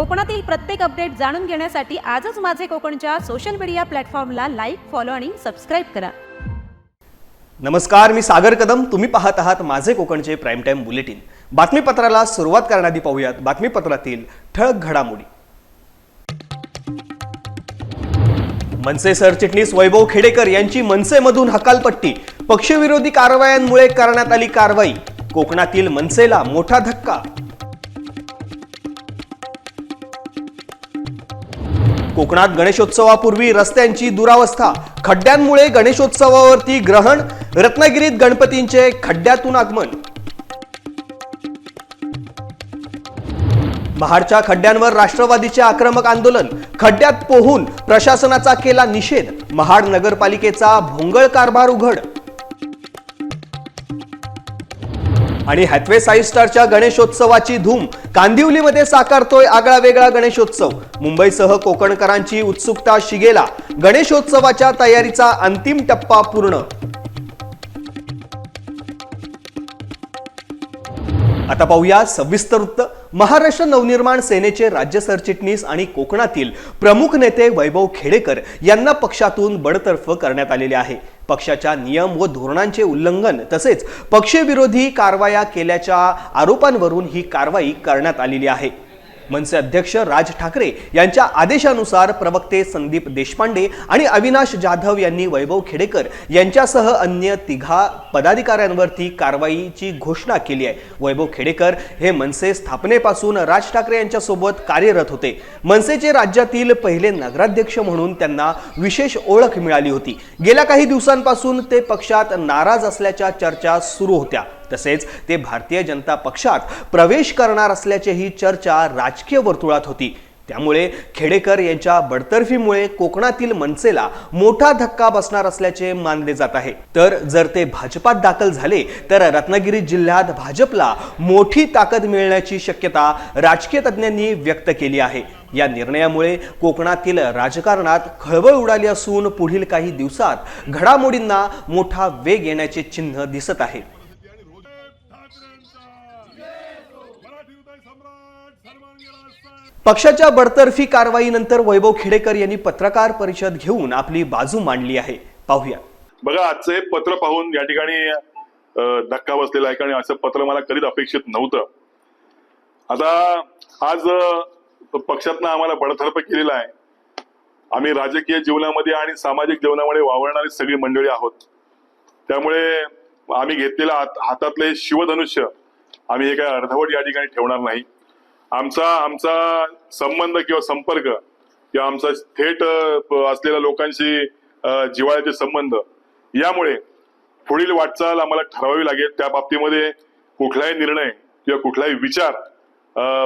कोकणातील प्रत्येक अपडेट जाणून घेण्यासाठी आजच माझे कोकणच्या सोशल मीडिया प्लॅटफॉर्मला लाईक फॉलो आणि सबस्क्राईब करा. नमस्कार मी सागर कदम. तुम्ही पाहत आहात माझे कोकणचे प्राईम टाईम बुलेटिन बातमीपत्राला सुरुवात करण्याआधी पाहूयात. बातमीपत्रातील ठळक घडामोडी. मनसे सरचिटणीस वैभव खेडेकर यांची मनसेमधून हकालपट्टी. पक्षविरोधी कारवायांमुळे करण्यात आली कारवाई. कोकणातील मनसेला मोठा धक्का. कोकणात गणेशोत्सवापूर्वी रस्त्यांची दुरावस्था. खड्ड्यांमुळे गणेशोत्सवावरती ग्रहण रत्नागिरीत गणपतींचे खड्ड्यातून आगमन. महाडच्या खड्ड्यांवर राष्ट्रवादीचे आक्रमक आंदोलन खड्ड्यात पोहून प्रशासनाचा केला निषेध. महाड नगरपालिकेचा भोंगळ कारभार उघड. आणि हॅथवे साई स्टारच्या गणेशोत्सवाची धूम. कांदिवलीमध्ये साकारतोय आगळा वेगळा गणेशोत्सव. मुंबईसह कोकणकरांची उत्सुकता शिगेला. गणेशोत्सवाच्या तयारीचा अंतिम टप्पा पूर्ण. आता पाहूया सविस्तर वृत्त. महाराष्ट्र नवनिर्माण सेनेचे राज्य सरचिटणीस आणि कोकणातील प्रमुख नेते वैभव खेडेकर यांना पक्षातून बडतर्फ करण्यात आलेले आहे. पक्षाच्या नियम व धोरणांचे उल्लंघन तसेच पक्षविरोधी कारवाया केल्याच्या आरोपांवरून ही कारवाई करण्यात आलेली आहे. मनसे अध्यक्ष राज ठाकरे यांच्या आदेशानुसार प्रवक्ते संदीप देशपांडे आणि अविनाश जाधव यांनी वैभव खेडेकर यांच्यासह अन्य तिघा पदाधिकाऱ्यांवरती कारवाईची घोषणा केली आहे. वैभव खेडेकर हे मनसे स्थापनेपासून राज ठाकरे यांच्यासोबत कार्यरत होते. मनसेचे राज्यातील पहिले नगराध्यक्ष म्हणून त्यांना विशेष ओळख मिळाली होती. गेल्या काही दिवसांपासून ते पक्षात नाराज असल्याच्या चर्चा सुरू होत्या. तसेच ते भारतीय जनता पक्षात प्रवेश करणार असल्याचीही चर्चा राजकीय वर्तुळात होती. त्यामुळे खेडेकर यांच्या बडतर्फीमुळे कोकणातील मनसेला मोठा धक्का बसणार असल्याचे मानले जात आहे. तर जर ते भाजपात दाखल झाले तर रत्नागिरी जिल्ह्यात भाजपला मोठी ताकद मिळण्याची शक्यता राजकीय तज्ज्ञांनी व्यक्त केली आहे. या निर्णयामुळे कोकणातील राजकारणात खळबळ उडाली असून पुढील काही दिवसात घडामोडींना मोठा वेग येण्याचे चिन्ह दिसत आहे. पक्षाच्या बडतर्फी कारवाईनंतर वैभव खेडेकर यांनी पत्रकार परिषद घेऊन आपली बाजू मांडली आहे. पाहूया. बघा आजचं हे पत्र पाहून या ठिकाणी धक्का बसलेला आहे कारण असं पत्र मला कधीच अपेक्षित नव्हतं. आता आज पक्षातनं आम्हाला बडतर्फ केलेला आहे. आम्ही राजकीय जीवनामध्ये आणि सामाजिक जीवनामध्ये वावरणारी सगळी मंडळी आहोत. त्यामुळे आम्ही घेतलेलं हातातले शिवधनुष्य आम्ही हे काय अर्धवट या ठिकाणी ठेवणार नाही. आमचा आमचा संबंध किंवा संपर्क किंवा आमचा थेट असलेल्या लोकांशी जिवाळ्याचे जिव्हाळ्याचे संबंध यामुळे पुढील वाटचाल आम्हाला ठरवावी लागेल. त्या बाबतीमध्ये कुठलाही निर्णय किंवा कुठलाही विचार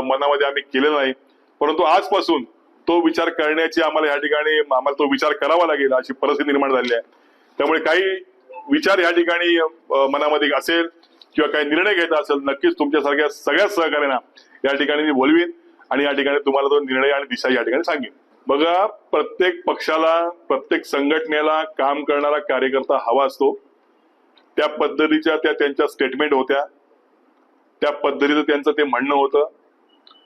मनामध्ये आम्ही केलेला नाही. परंतु आजपासून तो विचार करण्याची आम्हाला या ठिकाणी आम्हाला तो विचार करावा लागेल अशी परिस्थिती निर्माण झाली आहे. त्यामुळे काही विचार या ठिकाणी मनामध्ये असेल किंवा काही निर्णय घ्यायचा असेल नक्कीच तुमच्यासारख्या सगळ्या सहकार्यांना या ठिकाणी मी बोलवीन आणि या ठिकाणी तुम्हाला तो निर्णय आणि दिशा या ठिकाणी सांगेन. बघा प्रत्येक पक्षाला प्रत्येक संघटनेला काम करणारा कार्यकर्ता हवा असतो. त्या पद्धतीच्या त्या त्यांच्या स्टेटमेंट होत्या. त्या पद्धतीचं त्यांचं ते म्हणणं होतं.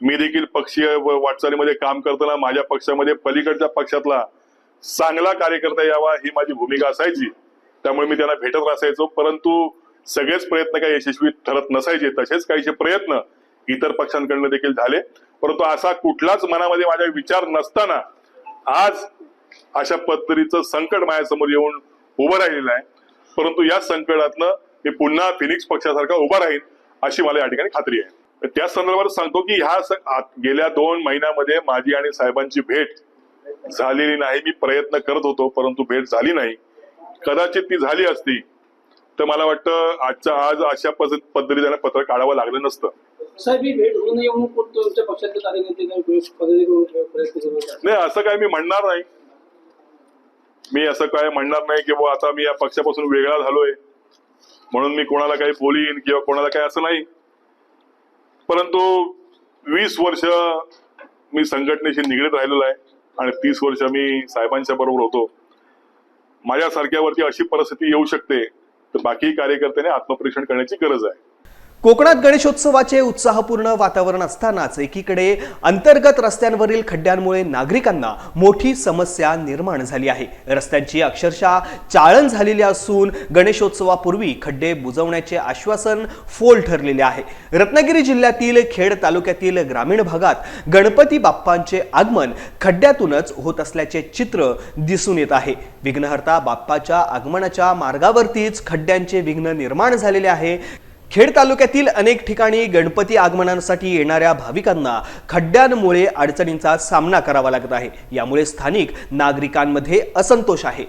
मी देखील पक्षीय व वाटचालीमध्ये काम करताना माझ्या पक्षामध्ये पलीकडच्या पक्षातला चांगला कार्यकर्ता यावा ही माझी भूमिका असायची. त्यामुळे मी त्यांना भेटत असायचो. परंतु सगळेच प्रयत्न काही यशस्वी ठरत नसायचे. तसेच काहीचे प्रयत्न इतर पक्षांकडनं देखील झाले. परंतु असा कुठलाच मनामध्ये माझ्या विचार नसताना आज अशा पद्धतीचं संकट माझ्यासमोर येऊन उभं राहिलेलं आहे. परंतु या संकटातनं मी पुन्हा फिनिक्स पक्षासारखा उभा राहीन अशी मला या ठिकाणी खात्री आहे. त्या संदर्भात सांगतो की ह्या गेल्या दोन महिन्यामध्ये माझी आणि साहेबांची भेट झालेली नाही. मी प्रयत्न करत होतो परंतु भेट झाली नाही. कदाचित ती झाली असती तर मला वाटतं आजच्या आज अशा पद्धत- पद्धतीने पत्र काढावं लागलं नसतं. साहेब ही भेट होऊ नये म्हणून कोण तुमच्या पक्षातले कार्यकर्ते काही करून प्रयत्न करू नाही असं काय मी म्हणणार नाही. मी असं काय म्हणणार नाही की बुवा आता मी या पक्षापासून वेगळा झालोय. म्हणून मी कोणाला काही बोलीन किंवा कोणाला काही असं नाही. परंतु वीस वर्ष मी संघटनेशी निगडीत राहिलेलो आहे आणि तीस वर्ष मी साहेबांच्या बरोबर होतो. माझ्यासारख्यावरती अशी परिस्थिती येऊ शकते तर बाकी कार्यकर्त्यांनी आत्मपरीक्षण करण्याची गरज आहे. कोकणात गणेशोत्सवाचे उत्साहपूर्ण वातावरण असतानाच एकीकडे अंतर्गत रस्त्यांवरील खड्ड्यांमुळे नागरिकांना मोठी समस्या निर्माण झाली आहे. रस्त्यांची अक्षरशः चाळण झालेली असून गणेशोत्सवापूर्वी खड्डे बुजवण्याचे आश्वासन फोल ठरलेले आहे. रत्नागिरी जिल्ह्यातील खेड तालुक्यातील ग्रामीण भागात गणपती बाप्पांचे आगमन खड्ड्यातूनच होत असल्याचे चित्र दिसून येत आहे. विघ्नहर्ता बाप्पाच्या आगमनाच्या मार्गावरतीच खड्ड्यांचे विघ्न निर्माण झालेले आहे. खेड तालुक्यातील अनेक ठिकाणी गणपती आगमनासाठी येणाऱ्या भाविकांना खड्ड्यांमुळे अडचणींचा सामना करावा लागत आहे. यामुळे स्थानिक नागरिकांमध्ये असंतोष आहे.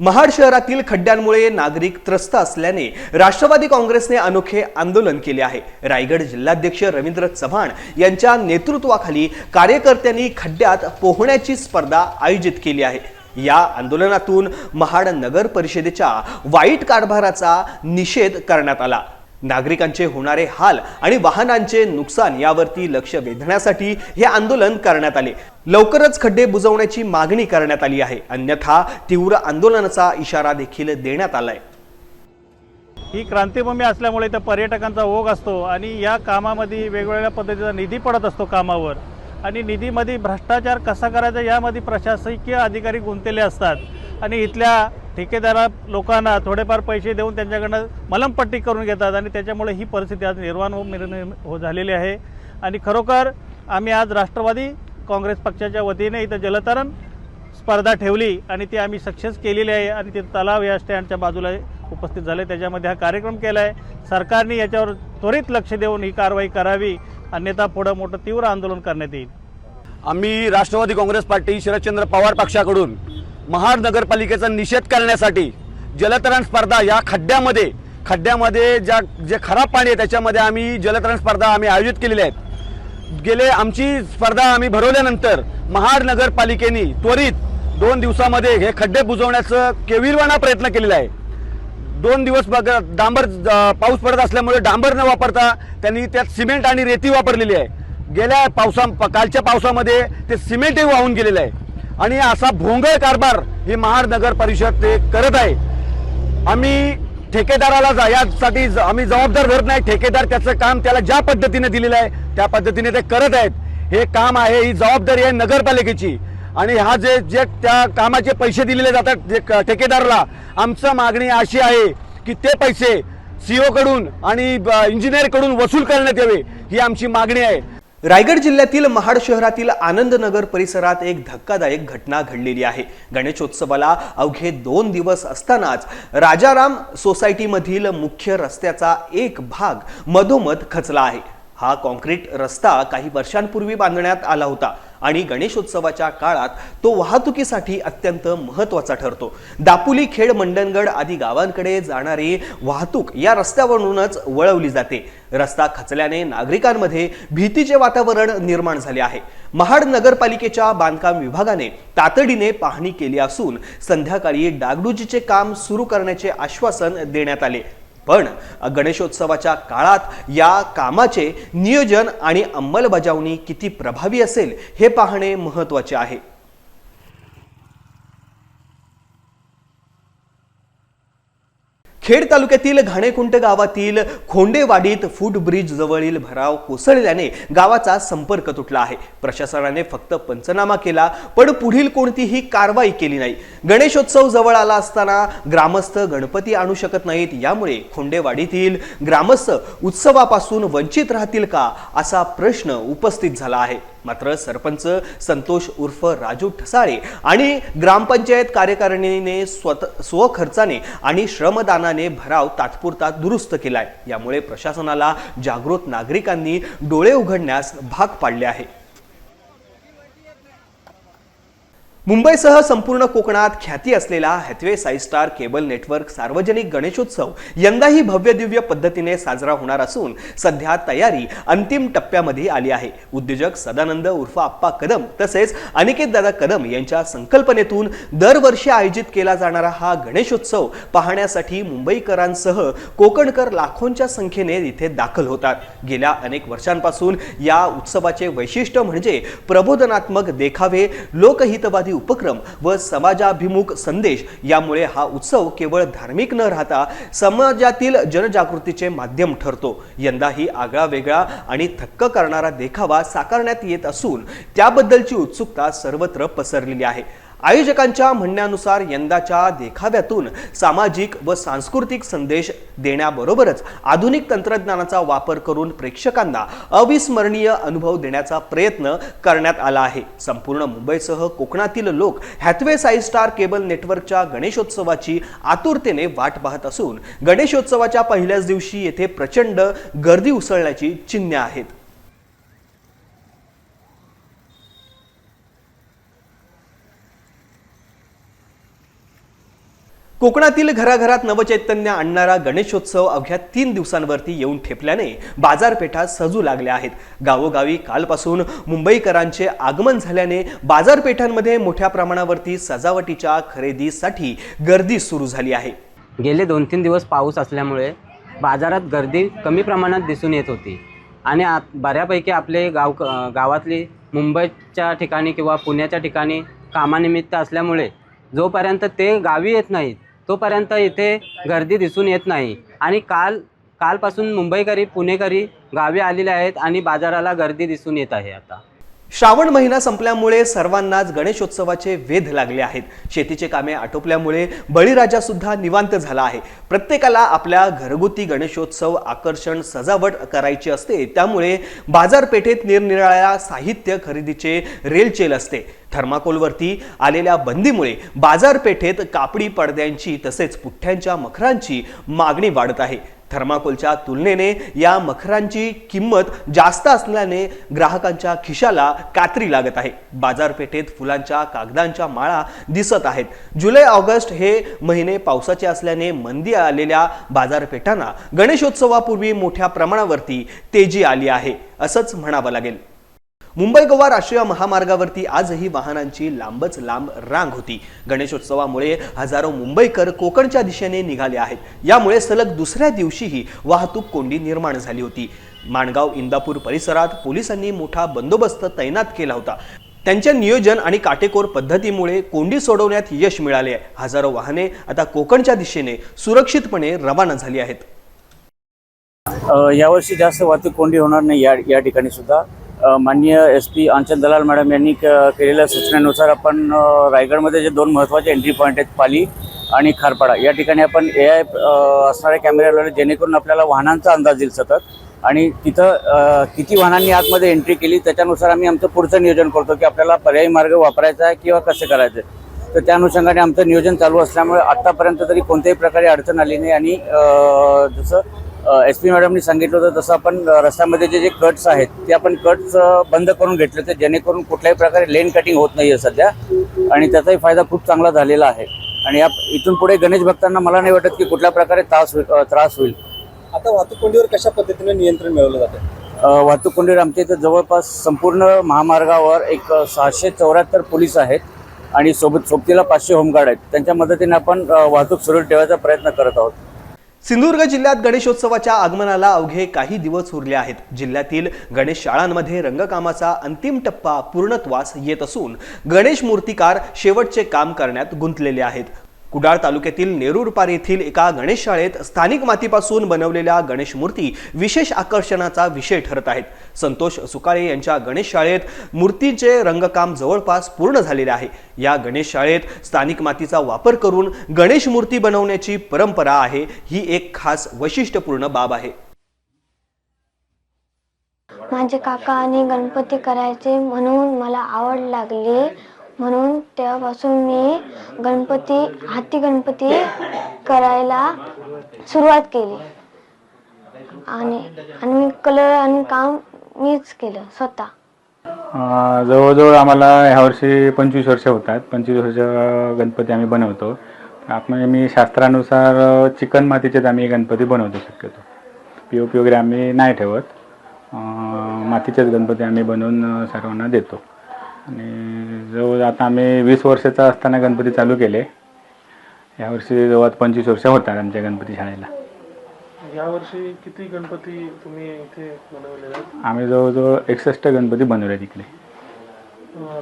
महाड शहरातील खड्ड्यांमुळे नागरिक त्रस्त असल्याने राष्ट्रवादी काँग्रेसने अनोखे आंदोलन केले आहे. रायगड जिल्हाध्यक्ष रवींद्र चव्हाण यांच्या नेतृत्वाखाली कार्यकर्त्यांनी खड्ड्यात पोहण्याची स्पर्धा आयोजित केली आहे. या आंदोलनातून महाड नगर परिषदेच्या वाईट कारभाराचा निषेध करण्यात आला. नागरिकांचे होणारे हाल आणि वाहनांचे नुकसान यावरती लक्ष वेधण्यासाठी हे आंदोलन करण्यात आले. लवकरच खड्डे बुजवण्याची मागणी करण्यात आली आहे. अन्यथा तीव्र आंदोलनाचा इशारा देखील देण्यात आलाय. ही क्रांतीभूमी असल्यामुळे इथं पर्यटकांचा ओघ असतो आणि या कामामध्ये वेगवेगळ्या पद्धतीचा निधी पडत असतो कामावर. आणि निधीमध्ये भ्रष्टाचार कसा करायचा यामध्ये प्रशासकीय अधिकारी गुंतलेले असतात. आणि इथल्या ठेकेदारा लोकांना थोडेफार पैसे देऊन त्यांच्याकडनं मलमपट्टी करून घेतात आणि त्याच्यामुळे ही परिस्थिती आज निर्माण हो हो झालेली आहे. आणि खरोखर आम्ही आज राष्ट्रवादी काँग्रेस पक्षाच्या वतीने इथं जलतरण स्पर्धा ठेवली आणि ती आम्ही सक्सेस केलेली आहे आणि ते तलाव या स्टँडच्या बाजूला उपस्थित झाले. त्याच्यामध्ये हा कार्यक्रम केला आहे सरकारने याच्यावर त्वरित लक्ष देऊन ही कारवाई करावी. अन्यथा पुढं मोठं तीव्र आंदोलन करण्यात येईल. आम्ही राष्ट्रवादी काँग्रेस पार्टी शरदचंद्र पवार पक्षाकडून महाड नगरपालिकेचा निषेध करण्यासाठी जलतरण स्पर्धा या खड्ड्यामध्ये खड्ड्यामध्ये ज्या जे खराब पाणी आहे त्याच्यामध्ये आम्ही जलतरण स्पर्धा आम्ही आयोजित केलेल्या आहेत. गेले आमची स्पर्धा आम्ही भरवल्यानंतर महाड नगरपालिकेने त्वरित दोन दिवसामध्ये हे खड्डे बुजवण्याचं केविलवाणा प्रयत्न केलेला आहे. दोन दिवस बघ डांबर पाऊस पडत असल्यामुळे डांबर न वापरता त्यांनी त्यात सिमेंट आणि रेती वापरलेली आहे. गेल्या पावसा प- कालच्या पावसामध्ये ते सिमेंटही वाहून गेलेलं आहे. आणि असा भोंगळ कारभार ही महाड नगर परिषद ते करत आहे. आम्ही ठेकेदाराला जा- यासाठी ज- आम्ही जबाबदार धरत नाही. ठेकेदार त्याचं काम त्याला ज्या पद्धतीने दिलेलं आहे त्या पद्धतीने ते करत आहेत. हे काम आहे ही जबाबदारी आहे नगरपालिकेची. आणि हा जे जे त्या कामाचे पैसे दिलेले जातात ठेकेदारला आमचं मागणी अशी आहे की ते पैसे सीओ कडून आणि इंजिनियरकडून वसूल करण्यात यावे ही आमची मागणी आहे. रायगड जिल्ह्यातील महाड शहरातील आनंदनगर परिसरात एक धक्कादायक घटना घडलेली आहे. गणेशोत्सवाला अवघे दोन दिवस असतानाच राजाराम सोसायटीमधील मुख्य रस्त्याचा एक भाग मधोमध खचला आहे. हा कॉन्क्रीट रस्ता काही वर्षांपूर्वी बांधण्यात आला होता. आणि गणेशोत्सवाच्या काळात तो वाहतुकीसाठी अत्यंत महत्त्वाचा ठरतो. दापोली खेड मंडणगड आदी गावांकडे जाणारी वाहतूक या रस्त्यावरूनच वळवली जाते. रस्ता खचल्याने नागरिकांमध्ये भीतीचे वातावरण निर्माण झाले आहे. महाड नगरपालिकेच्या बांधकाम विभागाने तातडीने पाहणी केली असून संध्याकाळी डागडुजीचे काम सुरू करण्याचे आश्वासन देण्यात आले. पण गणेशोत्सवाच्या काळात या कामाचे नियोजन आणि अंमलबजावणी किती प्रभावी असेल हे पाहणे महत्त्वाचे आहे. खेड तालुक्यातील घाणेकुंट गावातील खोंडेवाडीत फूट ब्रिज जवळील भराव कोसळल्याने गावाचा संपर्क तुटला आहे. प्रशासनाने फक्त पंचनामा केला पण पुढील कोणतीही कारवाई केली नाही. गणेशोत्सव जवळ आला असताना ग्रामस्थ गणपती आणू शकत नाहीत यामुळे खोंडेवाडीतील ग्रामस्थ उत्सवापासून वंचित राहतील का असा प्रश्न उपस्थित झाला आहे. मात्र सरपंच संतोष उर्फ राजू ठसाळे आणि ग्रामपंचायत कार्यकारिणीने स्वत स्वखर्चाने आणि श्रमदानाने भराव तात्पुरता दुरुस्त केलाय. यामुळे प्रशासनाला जागृत नागरिकांनी डोळे उघडण्यास भाग पाडले आहे. मुंबईसह संपूर्ण कोकणात ख्याती असलेला Hathway Sai star cable network सार्वजनिक गणेशोत्सव यंदाही भव्य दिव्य पद्धतीने साजरा होणार असून सध्या तयारी अंतिम टप्प्यामध्ये आली आहे. उद्योजक सदानंद उर्फ आप्पा कदम तसेच अनिकेत दादा कदम यांच्या संकल्पनेतून दरवर्षी आयोजित केला जाणारा हा गणेशोत्सव पाहण्यासाठी मुंबईकरांसह कोकणकर लाखोंच्या संख्येने इथे दाखल होतात. गेल्या अनेक वर्षांपासून या उत्सवाचे वैशिष्ट्य म्हणजे प्रबोधनात्मक देखावे लोकहितवादी उपक्रम व समाजाभिमुख संदेश यामुळे हा उत्सव केवळ धार्मिक न राहता समाजातील जनजागृतीचे माध्यम ठरतो. यंदाही आगळा वेगळा आणि थक्क करणारा देखावा साकारण्यात येत असून त्याबद्दलची उत्सुकता सर्वत्र पसरलेली आहे. आयोजकांच्या म्हणण्यानुसार यंदाच्या देखाव्यातून सामाजिक व सांस्कृतिक संदेश देण्याबरोबरच आधुनिक तंत्रज्ञानाचा वापर करून प्रेक्षकांना अविस्मरणीय अनुभव देण्याचा प्रयत्न करण्यात आला आहे. संपूर्ण मुंबईसह कोकणातील लोक हॅथवे साई स्टार केबल नेटवर्कच्या गणेशोत्सवाची आतुरतेने वाट पाहत असून गणेशोत्सवाच्या पहिल्याच दिवशी येथे प्रचंड गर्दी उसळण्याची चिन्हे आहेत. कोकणातील घराघरात नवचैतन्य आणणारा गणेशोत्सव अवघ्या तीन दिवसांवरती येऊन ठेपल्याने बाजारपेठा सजू लागल्या आहेत. गावोगावी कालपासून मुंबईकरांचे आगमन झाल्याने बाजारपेठांमध्ये मोठ्या प्रमाणावरती सजावटीच्या खरेदीसाठी गर्दी सुरू झाली आहे. गेले दोन तीन दिवस पाऊस असल्यामुळे बाजारात गर्दी कमी प्रमाणात दिसून येत होती आणि आ बऱ्यापैकी आपले गाव गावातली मुंबईच्या ठिकाणी किंवा पुण्याच्या ठिकाणी कामानिमित्त असल्यामुळे जोपर्यंत ते गावी येत नाहीत तोपर्यंत इथे गर्दी दिसून येत नाही. आणि काल कालपासून मुंबईकरी पुणेकरी गावी आलेले आहेत आणि बाजाराला गर्दी दिसून येत आहे आता. श्रावण महिना संपल्यामुळे सर्वांनाच गणेशोत्सवाचे वेध लागले आहेत. शेतीचे कामे आटोपल्यामुळे बळीराजा सुद्धा निवांत झाला आहे. प्रत्येकाला आपल्या घरगुती गणेशोत्सव आकर्षण सजावट करायची असते त्यामुळे बाजारपेठेत निरनिराळ्या साहित्य खरेदीचे रेलचेल असते. थर्माकोलवरती आलेल्या बंदीमुळे बाजारपेठेत कापडी पडद्यांची तसेच पुठ्ठ्यांच्या मखरांची मागणी वाढत आहे. थर्माकोलच्या तुलनेने या मखरांची किंमत जास्त असल्याने ग्राहकांच्या खिशाला कात्री लागत आहे. बाजारपेठेत फुलांच्या कागदांच्या माळा दिसत आहेत. जुलै ऑगस्ट हे महिने पावसाचे असल्याने मंदी आलेल्या बाजारपेठांना गणेशोत्सवापूर्वी मोठ्या प्रमाणावरती तेजी आली आहे असंच म्हणावं लागेल. मुंबई गोवा राष्ट्रीय महामार्गावरती आजही वाहनांची लांबच लांब रांग होती. गणेशोत्सवामुळे हजारो मुंबईकर कोकणच्या दिशेने निघाले आहेत. यामुळे सलग दुसऱ्या दिवशीही वाहतूक कोंडी निर्माण झाली होती. माणगाव इंदापूर परिसरात पोलिसांनी मोठा बंदोबस्त तैनात केला होता. त्यांच्या नियोजन आणि काटेकोर पद्धतीमुळे कोंडी सोडवण्यात यश मिळाले. आहे हजारो वाहने आता कोकणच्या दिशेने सुरक्षितपणे रवाना झाली आहेत. यावर्षी जास्त वाहतूक कोंडी होणार नाही या या ठिकाणी सुद्धा. माननीय एस पी आंचल दलाल मॅडम यांनी क- केलेल्या सूचनेनुसार आपण रायगडमध्ये जे दोन महत्त्वाचे एंट्री पॉईंट आहेत पाली आणि खारपाडा या ठिकाणी आपण ए आय असणारे कॅमेरे लावले जेणेकरून आपल्याला वाहनांचा अंदाज येईल सतत. आणि तिथं किती वाहनांनी आतमध्ये एंट्री केली त्याच्यानुसार आम्ही आमचं पुढचं नियोजन करतो की आपल्याला पर्यायी मार्ग वापरायचा आहे किंवा कसे करायचे तर त्या अनुषंगाने आमचं नियोजन चालू असल्यामुळे आत्तापर्यंत तरी कोणत्याही प्रकारे अडचण आली नाही आणि जसं एस पी मॅडमनी सांगितलं होतं तसं आपण रस्त्यामध्ये जे जे कट्स आहेत ते आपण कट्स बंद करून घेतले होते जेणेकरून कुठल्याही प्रकारे लेन कटिंग होत नाही आहे सध्या. आणि त्याचाही फायदा खूप चांगला झालेला आहे. आणि या इथून पुढे गणेश भक्तांना मला नाही वाटत की कुठल्या प्रकारे त्रास होईल त्रास होईल. आता वाहतूक कोंडीवर कशा पद्धतीने नियंत्रण मिळवलं जातं? वाहतूक कोंडीवर आमच्या इथं जवळपास संपूर्ण महामार्गावर एक सहाशे चौऱ्याहत्तर पोलीस आहेत आणि सोबत सोबतीला पाचशे होमगार्ड आहेत. त्यांच्या मदतीने आपण वाहतूक सुरळीत ठेवायचा प्रयत्न करत आहोत. सिंधुदुर्ग जिल्ह्यात गणेशोत्सवाच्या आगमनाला अवघे काही दिवस उरले आहेत. जिल्ह्यातील गणेश शाळांमध्ये रंगकामाचा अंतिम टप्पा पूर्णत्वास येत असून गणेश मूर्तिकार शेवटचे काम करण्यात गुंतलेले आहेत. कुडाळ तालुक्यातील नेरुरपार येथील एका गणेश शाळेत स्थानिक मातीपासून बनवलेल्या गणेश मूर्ती विशेष आकर्षणाचा विषय ठरत आहेत. संतोष सुकाळे यांच्या गणेश शाळेत मूर्तीचे रंगकाम जवळपास पूर्ण झालेले आहे. या गणेश शाळेत स्थानिक मातीचा वापर करून गणेश मूर्ती बनवण्याची परंपरा आहे ही एक खास वैशिष्ट्यपूर्ण बाब आहे. माझे काका आणि गणपती करायचे म्हणून मला आवड लागली. म्हणून तेव्हापासून मी गणपती हाती गणपती करायला सुरुवात केली. आणि आणि मी कलर आणि काम मीच केलं स्वतः. अं, जवळजवळ आम्हाला ह्या वर्षी पंचवीस वर्ष होतात. पंचवीस वर्ष गणपती आम्ही बनवतो. आपण म्हणजे मी शास्त्रानुसार अं, चिकन मातीचेच आम्ही गणपती बनवतो शक्यतो. पी ओ पी वगैरे आम्ही नाही ठेवत. अं, मातीचेच गणपती आम्ही बनवून अं, सर्वांना देतो. आणि जवळ आता आम्ही वीस वर्षाचा असताना गणपती चालू केले. यावर्षी जवळ पंचवीस वर्ष होतात आमच्या गणपती शाळेला. यावर्षी किती गणपती तुम्ही इथे बनवलेले आहेत? आम्ही जवळजवळ एकसष्ट गणपती बनवले तिकडे.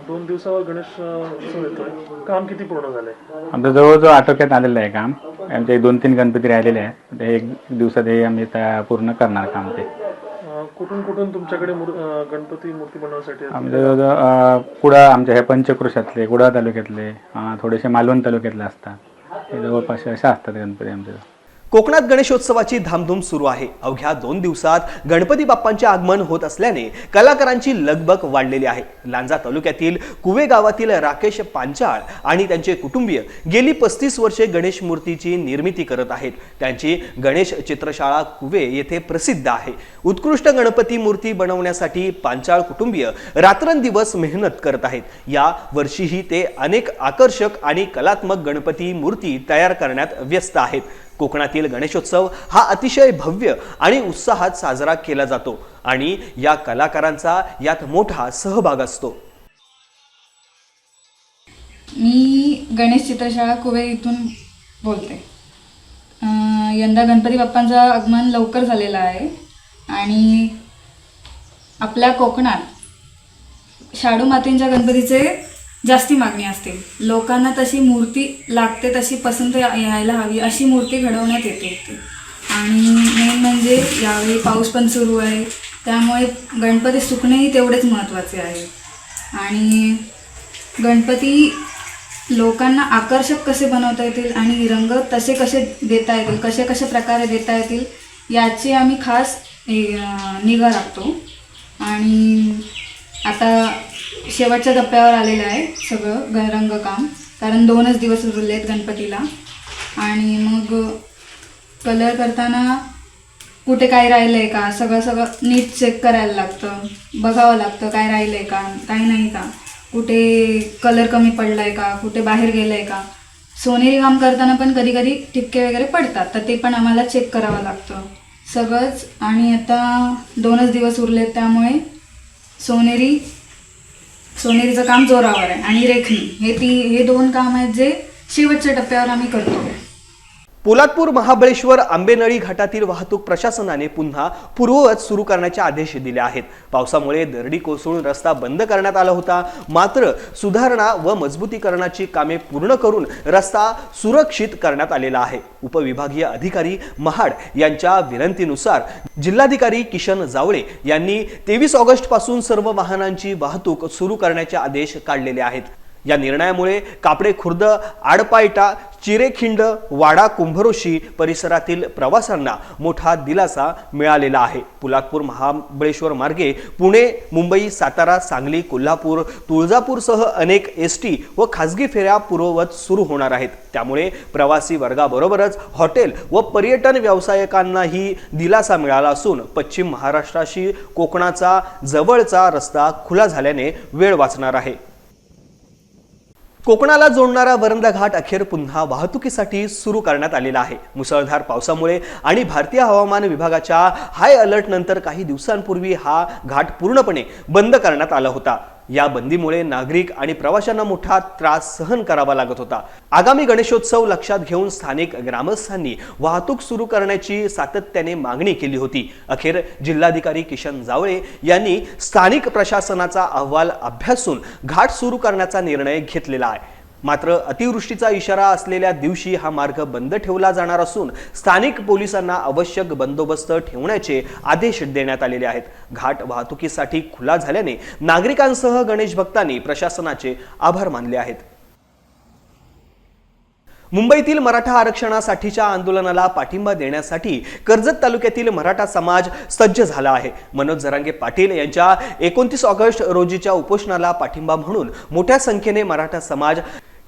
दोन दिवसावर गणेश उत्सव येतोय. काम किती पूर्ण झालंय? आमचं जवळजवळ आटोक्यात आलेलं आहे काम. आमचे दोन तीन गणपती राहिलेले आहेत. ते एक दिवसात हे आम्ही त्या पूर्ण करणार काम ते. कुठून कुठून तुमच्याकडे गणपती मूर्ती बनवण्यासाठी आमच्या कुडा आमच्या ह्या पंचक्रोशातले कुडा तालुक्यातले थोडेसे मालवण तालुक्यातले असतात. जवळपास असे असतात गणपती आमच्या कोकणात गणेशोत्सवाची धामधूम सुरू आहे. अवघ्या दोन दिवसात गणपती बाप्पांचे आगमन होत असल्याने कलाकारांची लगबग वाढलेली आहे. लांजा तालुक्यातील कुवे गावातील राकेश पांचाळ आणि त्यांचे कुटुंबीय गेली पस्तीस वर्षे गणेश मूर्तीची निर्मिती करत आहेत. त्यांची गणेश चित्रशाळा कुवे येथे प्रसिद्ध आहे. उत्कृष्ट गणपती मूर्ती बनवण्यासाठी पांचाळ कुटुंबीय रात्रंदिवस मेहनत करत आहेत. या वर्षीही ते अनेक आकर्षक आणि कलात्मक गणपती मूर्ती तयार करण्यात व्यस्त आहेत. कोकणातील गणेशोत्सव हा अतिशय भव्य आणि उत्साहात साजरा केला जातो आणि या कलाकारांचा यात मोठा सहभाग असतो. मी गणेश चित्रशाळा कुवे इथून बोलते. यंदा गणपती बाप्पांचं आगमन लवकर झालेलं आहे आणि आपल्या कोकणात शाडू मातींच्या गणपतीचे जास्ती मागणी असते. लोकांना तशी मूर्ती लागते तशी पसंत या- यायला हवी अशी मूर्ती घडवण्यात येते. इथे आणि मेन म्हणजे यावेळी पाऊस पण सुरू आहे. त्यामुळे गणपती सुकणेही तेवढेच महत्त्वाचे आहे. आणि गणपती लोकांना आकर्षक कसे बनवता येतील आणि रंग तसे कसे देता येतील कसे कशा प्रकारे देता येतील याची आम्ही खास निगा राखतो. आणि आता शेवटच्या टप्प्यावर आलेलं आहे सगळं रंगकाम कारण दोनच दिवस उरले आहेत गणपतीला. आणि मग कलर करताना कुठे काय राहिलं आहे का? सगळं सगळं नीट चेक करायला लागतं. बघावं लागतं काय राहिलं आहे का? काही नाही का? कुठे कलर कमी पडला आहे का? कुठे बाहेर गेलं आहे का? सोनेरी काम करताना पण कधी कधी ठिपके वगैरे पडतात. तर ते पण आम्हाला चेक करावं लागतं. सगळंच. आणि आता दोनच दिवस उरलेत त्यामुळे सोनेरी सोनेरीचं काम जोरावर आहे आणि रेखणी हे ती हे दोन काम आहेत जे शेवटच्या टप्प्यावर आम्ही करतो पोलादपूर महाबळेश्वर आंबेनळी घाटातील वाहतूक प्रशासनाने पुन्हा पूर्ववत सुरू करण्याचे आदेश दिले आहेत. पावसामुळे दरडी कोसळून रस्ता बंद करण्यात आला होता. मात्र सुधारणा व मजबूतीकरणाची कामे पूर्ण करून रस्ता सुरक्षित करण्यात आलेला आहे. उपविभागीय अधिकारी महाड यांच्या विनंतीनुसार जिल्हाधिकारी किशन जावळे यांनी तेवीस ऑगस्टपासून सर्व वाहनांची वाहतूक सुरू करण्याचे आदेश काढलेले आहेत. या निर्णयामुळे कापडे खुर्द आडपायटा चिरेखिंड वाडा कुंभरोशी परिसरातील प्रवाशांना मोठा दिलासा मिळालेला आहे. पुलादपूर महाबळेश्वर मार्गे पुणे मुंबई सातारा सांगली कोल्हापूर तुळजापूरसह अनेक एस टी व खासगी फेऱ्या पूर्ववत सुरू होणार आहेत. त्यामुळे प्रवासी वर्गाबरोबरच हॉटेल व पर्यटन व्यावसायिकांनाही दिलासा मिळाला असून पश्चिम महाराष्ट्राशी कोकणाचा जवळचा रस्ता खुला झाल्याने वेळ वाचणार आहे. कोकणाला जोडणारा वरंदा घाट अखेर पुन्हा वाहतुकीसाठी सुरू करण्यात आलेला आहे. मुसळधार पावसामुळे आणि भारतीय हवामान विभागाच्या हाय अलर्ट नंतर काही दिवसांपूर्वी हा घाट पूर्णपणे बंद करण्यात आला होता. या बंदीमुळे नागरिक आणि प्रवाशांना मोठा त्रास सहन करावा लागत होता. आगामी गणेशोत्सव लक्षात घेऊन स्थानिक ग्रामस्थांनी वाहतूक सुरू करण्याची सातत्याने मागणी केली होती. अखेर जिल्हाधिकारी किशन जावळे यांनी स्थानिक प्रशासनाचा अहवाल अभ्यासून घाट सुरू करण्याचा निर्णय घेतलेला आहे. मात्र अतिवृष्टीचा इशारा असलेल्या दिवशी हा मार्ग बंद ठेवला जाणार असून स्थानिक पोलिसांना आवश्यक बंदोबस्त ठेवण्याचे आदेश देण्यात आलेले आहेत. घाट वाहतुकीसाठी खुला झाल्याने नागरिकांसह गणेश भक्तांनी प्रशासनाचे आभार मानले आहेत. मुंबईतील मराठा आरक्षणासाठीच्या आंदोलनाला पाठिंबा देण्यासाठी कर्जत तालुक्यातील मराठा समाज सज्ज झाला आहे. मनोज जरांगे पाटील यांच्या एकोणतीस ऑगस्ट रोजीच्या उपोषणाला पाठिंबा म्हणून मोठ्या संख्येने मराठा समाज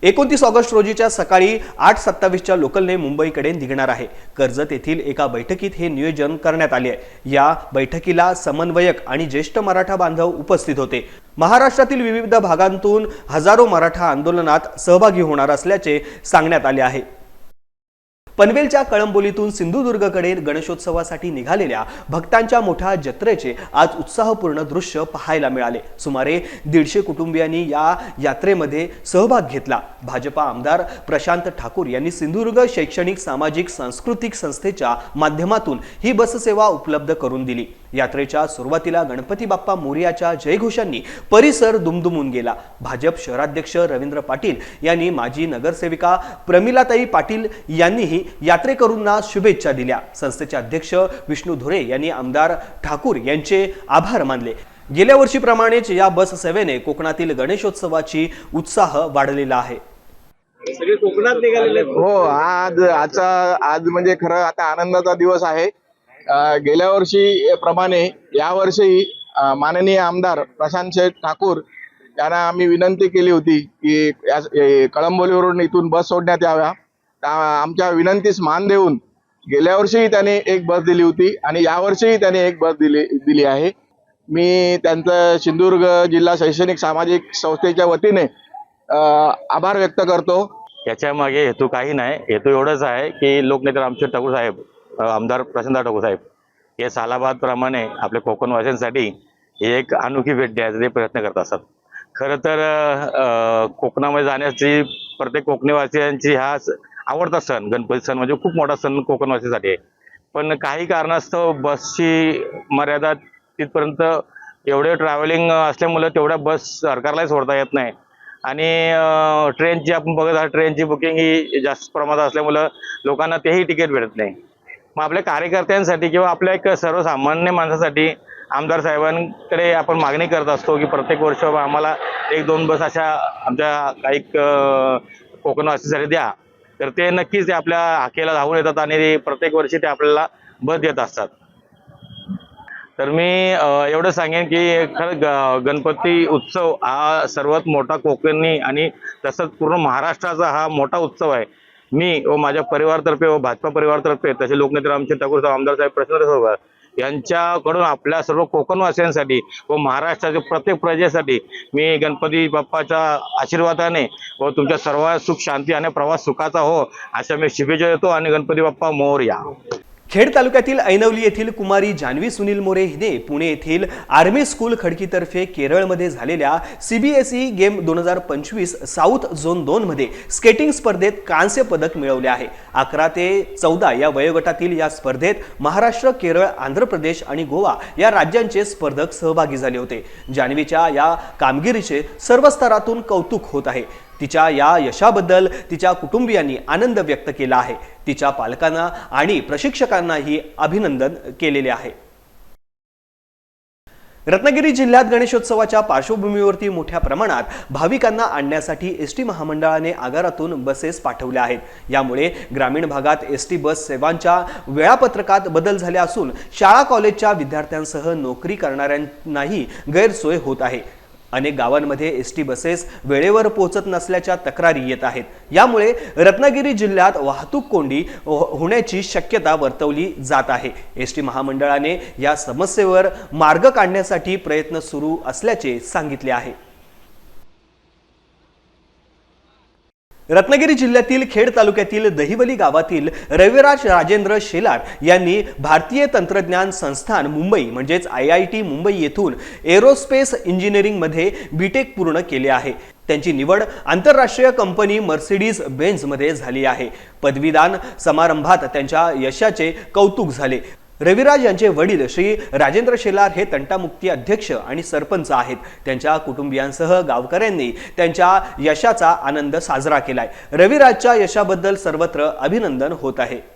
एकोणतीस ऑगस्ट रोजीच्या सकाळी आठ सत्तावीसच्या लोकलने मुंबईकडे निघणार आहे. कर्जत येथील एका बैठकीत हे नियोजन करण्यात आले आहे. या बैठकीला समन्वयक आणि ज्येष्ठ मराठा बांधव उपस्थित होते. महाराष्ट्रातील विविध भागांतून हजारो मराठा आंदोलनात सहभागी होणार असल्याचे सांगण्यात आले आहे. पनवेलच्या कळंबोलीतून सिंधुदुर्गकडे गणेशोत्सवासाठी निघालेल्या भक्तांच्या मोठ्या जत्रेचे आज उत्साहपूर्ण दृश्य पाहायला मिळाले. सुमारे दीडशे कुटुंबियांनी या यात्रेमध्ये सहभाग घेतला. भाजपा आमदार प्रशांत ठाकूर यांनी सिंधुदुर्ग शैक्षणिक सामाजिक सांस्कृतिक संस्थेच्या माध्यमातून ही बससेवा उपलब्ध करून दिली. यात्रेच्या सुरुवातीला गणपती बाप्पा मोरियाच्या जयघोषांनी परिसर दुमदुमून गेला. भाजप शहराध्यक्ष रवींद्र पाटील यांनी माजी नगरसेविका प्रमिलाताई पाटील यांनीही यात्रेकरूंना शुभेच्छा दिल्या. संस्थेचे अध्यक्ष विष्णू धुरे यांनी आमदार ठाकूर यांचे आभार मानले. गेल्या वर्षीप्रमाणेच या बस सेवेने कोकणातील गणेशोत्सवाची उत्साह वाढलेला आहे. हो आज आजचा आज म्हणजे खरं आता आनंदाचा दिवस आहे. गेल्या वर्षी प्रमाणे यावर्षी माननीय आमदार प्रशांत शेठ ठाकूर यांना आम्ही विनंती केली होती की या- ए, कळंबोलीवरून इथून बस सोडण्यात याव्या. आमच्या विनंतीस मान देऊन गेल्या वर्षीही त्याने एक बस दिली होती आणि यावर्षीही त्याने एक बस दिली दिली आहे. मी त्यांचं सिंधुदुर्ग जिल्हा शैक्षणिक सामाजिक संस्थेच्या वतीने आभार व्यक्त करतो. याच्यामागे हेतू काही नाही. हेतू एवढंच आहे की लोकनेते रामचंद्र ठाकूर साहेब आमदार प्रशांत ठाकूर साहेब हे सालाबादप्रमाणे आपल्या कोकणवासियांसाठी एक अनोखी भेट द्यायचा ते प्रयत्न करत असतात. खरं तर कोकणामध्ये जाण्याची प्रत्येक कोकणीवासियांची हा स- आवडता सण गणपती सण म्हणजे खूप मोठा सण कोकणवासीसाठी आहे. पण काही कारणास्तव बसची मर्यादा तिथपर्यंत एवढे ट्रॅव्हलिंग असल्यामुळं तेवढ्या बस सरकारलाही सोडता येत नाही. आणि ट्रेनची आपण बघत आहात ट्रेनची बुकिंग ही जास्त प्रमाणात असल्यामुळं लोकांना तेही तिकीट भेटत नाही. मग आपल्या कार्यकर्त्यांसाठी किंवा आपल्या एक सर्वसामान्य माणसासाठी आमदार साहेबांकडे आपण मागणी करत असतो की प्रत्येक वर्ष आम्हाला एक दोन बस अशा आमच्या काही कोकणवासीसाठी द्या. तर ते नक्कीच ते आपल्या हाकेला धावून येतात आणि प्रत्येक वर्षी ते आपल्याला बस देत असतात. तर मी एवढं सांगेन की खरं ग- गणपती उत्सव हा सर्वात मोठा कोकणी आणि तसंच पूर्ण महाराष्ट्राचा हा मोठा उत्सव आहे. मी व माझ्या परिवारातर्फे व भाजपा परिवारातर्फे तसे लोकनेते रामचंद्र ठाकूर साहेब आमदार साहेब प्रश्न साहेब यांच्याकडून आपल्या सर्व कोकणवासियांसाठी व महाराष्ट्राच्या प्रत्येक प्रजेसाठी मी गणपती बाप्पाच्या आशीर्वादाने व तुमच्या सर्व सुख शांती आणि प्रवास सुखाचा हो अशा मी शुभेच्छा देतो आणि गणपती बाप्पा मोर या खेड तालुक्यातील ऐनवली येथील कुमारी जान्हवी सुनील मोरे हिने पुणे येथील आर्मी स्कूल खडकीतर्फे केरळमध्ये झालेल्या सीबीएसई गेम दोन हजार पंचवीस साऊथ झोन दोनमध्ये स्केटिंग स्पर्धेत कांस्य पदक मिळवले आहे. अकरा ते चौदा या वयोगटातील या स्पर्धेत महाराष्ट्र केरळ आंध्र प्रदेश आणि गोवा या राज्यांचे स्पर्धक सहभागी झाले होते. जान्हवीच्या या कामगिरीचे सर्व स्तरातून कौतुक होत आहे. तिच्या या यशाबद्दल तिच्या कुटुंबियांनी आनंद व्यक्त केला आहे. तिच्या पालकांना आणि प्रशिक्षकांनाही अभिनंदन केलेले आहे. रत्नागिरी जिल्ह्यात गणेशोत्सवाच्या पार्श्वभूमीवरती मोठ्या प्रमाणात भाविकांना आणण्यासाठी एस टी महामंडळाने आगारातून बसेस पाठवल्या आहेत. यामुळे ग्रामीण भागात एस टी बस सेवांच्या वेळापत्रकात बदल झाले असून शाळा कॉलेजच्या विद्यार्थ्यांसह नोकरी करणाऱ्यांनाही गैरसोय होत आहे. अनेक गावांमध्ये एस टी बसेस वेळेवर पोहोचत नसल्याच्या तक्रारी येत आहेत. यामुळे रत्नागिरी जिल्ह्यात वाहतूक कोंडी हो- होण्याची शक्यता वर्तवली जात आहे. एस टी महामंडळाने या समस्येवर मार्ग काढण्यासाठी प्रयत्न सुरू असल्याचे सांगितले आहे. रत्नागिरी जिल्ह्यातील खेड तालुक्यातील दहिवली गावातील रविराज राजेंद्र शेलार यांनी भारतीय तंत्रज्ञान संस्थान मुंबई म्हणजेच आय आय टी मुंबई येथून एरोस्पेस इंजिनिअरिंगमध्ये बीटेक पूर्ण केले आहे. त्यांची निवड आंतरराष्ट्रीय कंपनी मर्सिडीज बेन्झमध्ये झाली आहे. पदवीदान समारंभात त्यांच्या यशाचे कौतुक झाले. रविराज यांचे वडील श्री राजेंद्र शेलार हे तंटामुक्ती अध्यक्ष आणि सरपंच आहेत. त्यांच्या कुटुंबियांसह गावकऱ्यांनी त्यांच्या यशाचा आनंद साजरा केलाय. रविराजच्या यशाबद्दल सर्वत्र अभिनंदन होत आहे.